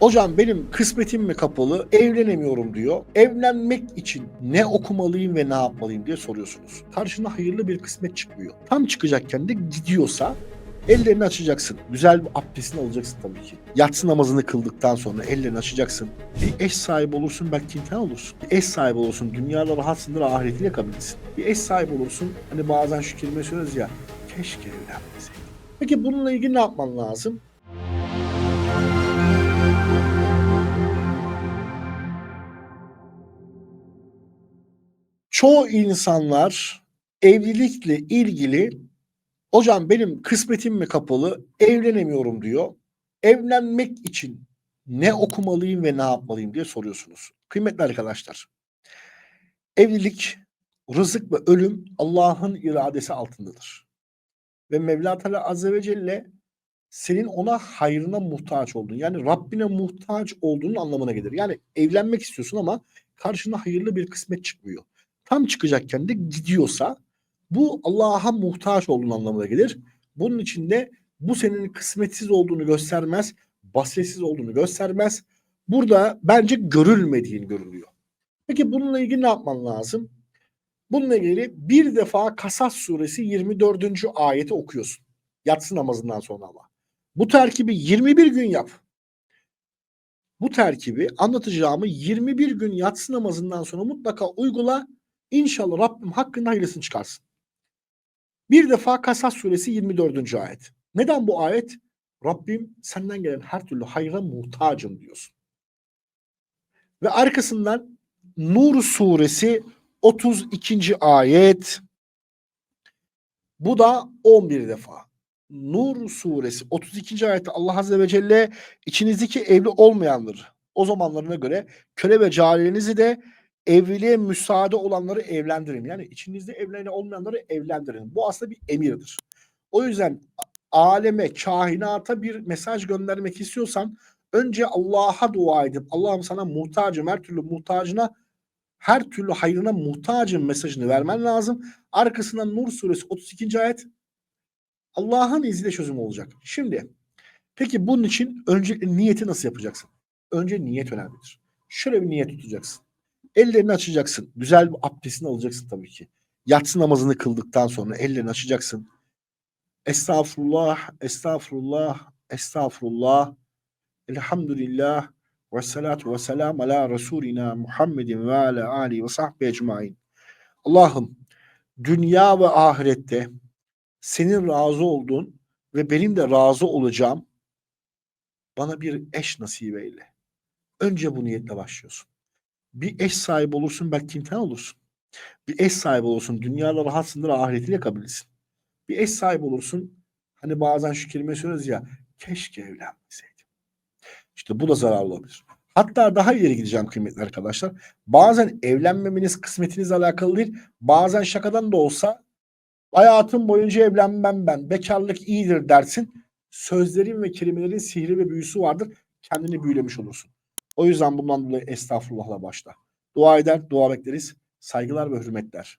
Hocam benim kısmetim mi kapalı, evlenemiyorum diyor. Evlenmek için ne okumalıyım ve ne yapmalıyım diye soruyorsunuz. Karşına hayırlı bir kısmet çıkmıyor. Tam çıkacakken de gidiyorsa ellerini açacaksın. Güzel bir abdestini alacaksın tabii ki. Yatsı namazını kıldıktan sonra ellerini açacaksın. Bir eş sahibi olursun belki imtihan olursun. Bir eş sahibi olursun. Dünyada rahatsındır ahireti yakabilirsin. Bir eş sahibi olursun. Hani bazen şu kelime söylüyoruz ya. Keşke evlenmeseydim. Peki bununla ilgili ne yapman lazım? Çoğu insanlar evlilikle ilgili hocam benim kısmetim mi kapalı evlenemiyorum diyor. Evlenmek için ne okumalıyım ve ne yapmalıyım diye soruyorsunuz. Kıymetli arkadaşlar. Evlilik, rızık ve ölüm Allah'ın iradesi altındadır. Ve Mevla Teala Azze ve Celle senin ona hayrına muhtaç olduğun yani Rabbine muhtaç olduğunun anlamına gelir. Yani evlenmek istiyorsun ama karşına hayırlı bir kısmet çıkmıyor tam çıkacakken de gidiyorsa bu Allah'a muhtaç olduğun anlamına gelir. Bunun için de bu senin kısmetsiz olduğunu göstermez, basiretsiz olduğunu göstermez. Burada bence görülmediğin görülüyor. Peki bununla ilgili ne yapman lazım? Bununla ilgili bir defa Kasas suresi 24. ayeti okuyorsun. Yatsı namazından sonra ama. Bu terkibi 21 gün yap. Bu terkibi anlatacağımı 21 gün yatsı namazından sonra mutlaka uygula. İnşallah Rabbim hakkında hayırlısını çıkarsın. Bir defa Kasas suresi 24. ayet. Neden bu ayet? Rabbim senden gelen her türlü hayra muhtacım diyorsun. Ve arkasından Nur suresi 32. ayet. Bu da 11 defa. Nur suresi 32. ayette Allah Azze ve Celle içinizdeki evli olmayanları o zamanlarına göre köle ve cariyenizi de evliliğe müsaade olanları evlendirin. Yani içinizde evlenen olmayanları evlendirin. Bu aslında bir emirdir. O yüzden aleme, kainata bir mesaj göndermek istiyorsan önce Allah'a dua edip Allah'ım sana muhtacım, her türlü muhtacına her türlü hayrına muhtacım mesajını vermen lazım. Arkasından Nur suresi 32. ayet Allah'ın izniyle çözüm olacak. Şimdi peki bunun için önce niyeti nasıl yapacaksın? Önce niyet önemlidir. Şöyle bir niyet tutacaksın. Ellerini açacaksın. Güzel bir abdestini alacaksın tabii ki. Yatsı namazını kıldıktan sonra ellerini açacaksın. Estağfurullah, estağfurullah, estağfurullah. Elhamdülillah ve salatu ve selam ala Resulina Muhammedin ve ala Ali ve sahbihi ecmain. Allah'ım dünya ve ahirette senin razı olduğun ve benim de razı olacağım bana bir eş nasip eyle. Önce bu niyetle başlıyorsun bir eş sahibi olursun belki imtihan olursun. Bir eş sahibi olursun. Dünyada rahatsındır ahiretiyle yakabilirsin. Bir eş sahibi olursun. Hani bazen şu kelime söylüyoruz ya keşke evlenmeseydim. İşte bu da zararlı olabilir. Hatta daha ileri gideceğim kıymetli arkadaşlar. Bazen evlenmemeniz kısmetinizle alakalı değil. Bazen şakadan da olsa hayatım boyunca evlenmem ben. Bekarlık iyidir dersin. Sözlerin ve kelimelerin sihri ve büyüsü vardır. Kendini büyülemiş olursun. O yüzden bundan dolayı estağfurullahla başla. Dua eder, dua bekleriz. Saygılar ve hürmetler.